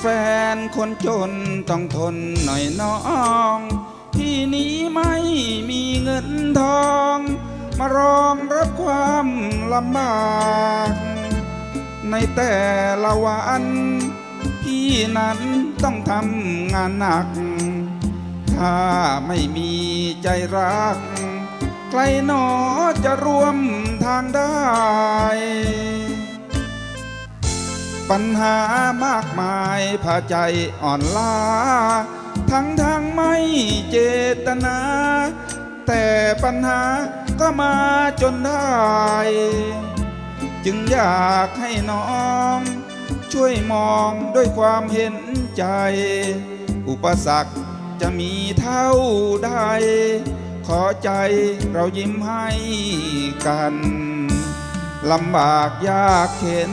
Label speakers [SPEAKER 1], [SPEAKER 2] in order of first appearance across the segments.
[SPEAKER 1] แฟนคนจนต้องทนหน่อยน้อง ที่นี้ไม่มีเงินทอง มารองรับความลำบาก ในแต่ละวันพี่นั้นต้องทำงานหนัก ถ้าไม่มีใจรัก ใครหนอจะร่วมทางได้ ปัญหามากมายพาใจอ่อนล้า ทั้งทางไม่เจตนา แต่ปัญหาก็มาจนได้ จึงอยากให้น้อง ช่วยมองด้วยความเห็นใจ อุปสรรคจะมีเท่าใด ขอใจเรายิ้มให้กันลำบากยากเข็น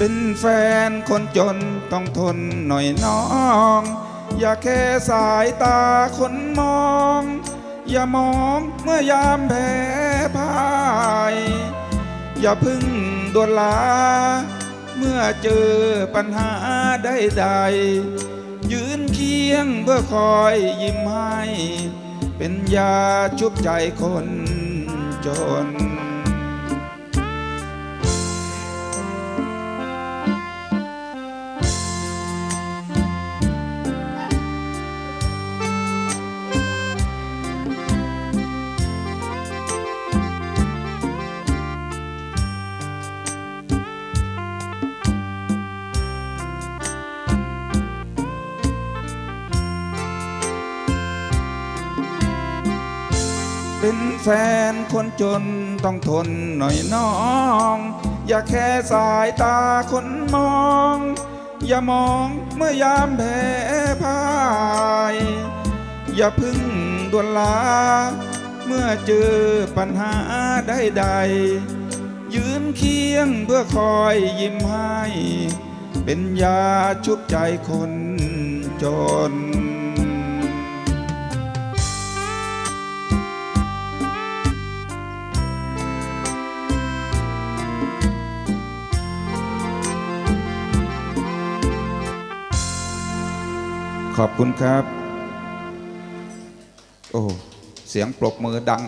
[SPEAKER 1] เป็นแฟนคนจนต้องทนหน่อยน้อง อย่าแค่สายตาคนมอง อย่ามองเมื่อยามแพ้พ่าย อย่าพึ่งดวนลา เมื่อเจอปัญหาใดๆยืนเคียงเพื่อคอยยิ้มให้ เป็นยาชุบใจคนจน เป็นแฟนคนจนต้องทนหน่อยน้อง อย่าแค่สายตาคนมอง อย่ามองเมื่อยามแพ้พ่าย อย่าพึ่งดวนลา เมื่อเจอปัญหาใดๆยืนเคียงเพื่อคอยยิ้มให้ เป็นยาชุบใจคนจน ขอบคุณครับ โอ้ เสียงปรบมือดัง